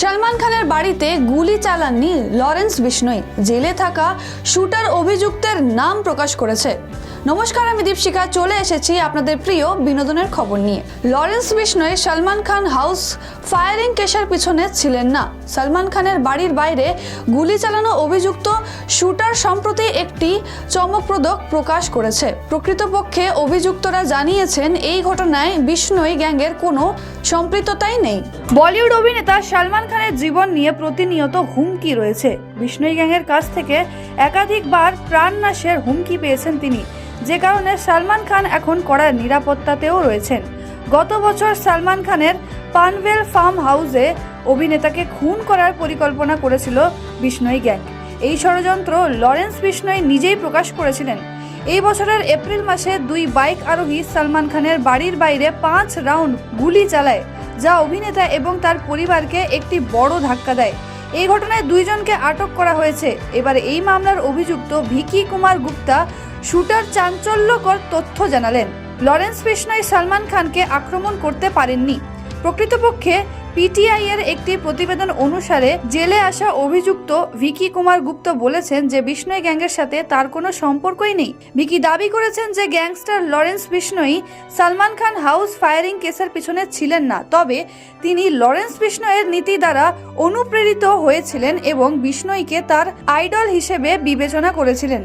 সলমান খানের বাড়িতে গুলি চালাননি লরেন্স বিষ্ণই। জেলে থাকা শুটার অভিযুক্তের নাম প্রকাশ করেছে। নমস্কার, আমি দীপশিকা চলে এসেছি আপনাদের প্রিয় বিনোদনের খবর নিয়ে। Lawrence Bishnoi Salman Khan house firing কেসের পিছনে ছিলেন না। সলমান খানের বাড়ির বাইরে গুলি চালানো অভিযুক্ত শুটার সম্প্রতি একটি চমকপ্রদ প্রকাশ করেছে। প্রকৃতপক্ষে অভিযুক্তরা জানিয়েছেন, এই ঘটনায় বিষ্ণই গ্যাংয়ের কোনো সম্পৃক্ততাই নেই। বলিউড অভিনেতা সলমান খানের জীবন নিয়ে প্রতিনিয়ত হুমকি রয়েছে। বিষ্ণই গ্যাংয়ের কাছ থেকে একাধিকবার প্রাণনাশের হুমকি পেয়েছেন তিনি। যে কারণে সালমান খান এখন কড়া নিরাপত্তাতেও রয়েছেন। গত বছর সালমান খানের পানভেল ফার্ম হাউসে অভিনেতাকে খুন করার পরিকল্পনা করেছিল বিষ্ণই গ্যাং। এই ষড়যন্ত্র লরেন্স বিষ্ণই নিজেই প্রকাশ করেছিলেন। এই বছরের এপ্রিল মাসে দুই বাইক আরোহী সালমান খানের বাড়ির বাইরে পাঁচ রাউন্ড গুলি চালায়, যা অভিনেতা এবং তার পরিবারকে একটি বড় ধাক্কা দেয়। এই ঘটনায় দুইজনকে আটক করা হয়েছে। এবার এই মামলার অভিযুক্ত ভিকি কুমার গুপ্তা শুটার চাঞ্চল্যকর তথ্য জানালেন। লরেন্স বিষ্ণয় সালমান খানকে আক্রমণ করতে পারেননি। প্রকৃতপক্ষে পিটিআই এর একটি প্রতিবেদন অনুসারে জেলে আসা অভিযুক্ত ভিকি কুমার গুপ্ত বলেছেন যে বিষ্ণই গ্যাংয়ের সাথে তার কোনো সম্পর্কই নেই। ভিকি দাবি করেছেন যে gangster Lawrence Bishnoi Salman Khan house firing কেসের পিছনে ছিলেন না, তবে তিনি লরেন্স বিষ্ণয়ের নীতি দ্বারা অনুপ্রেরিত হয়েছিলেন এবং বিষ্ণইকে তার আইডল হিসেবে বিবেচনা করেছিলেন।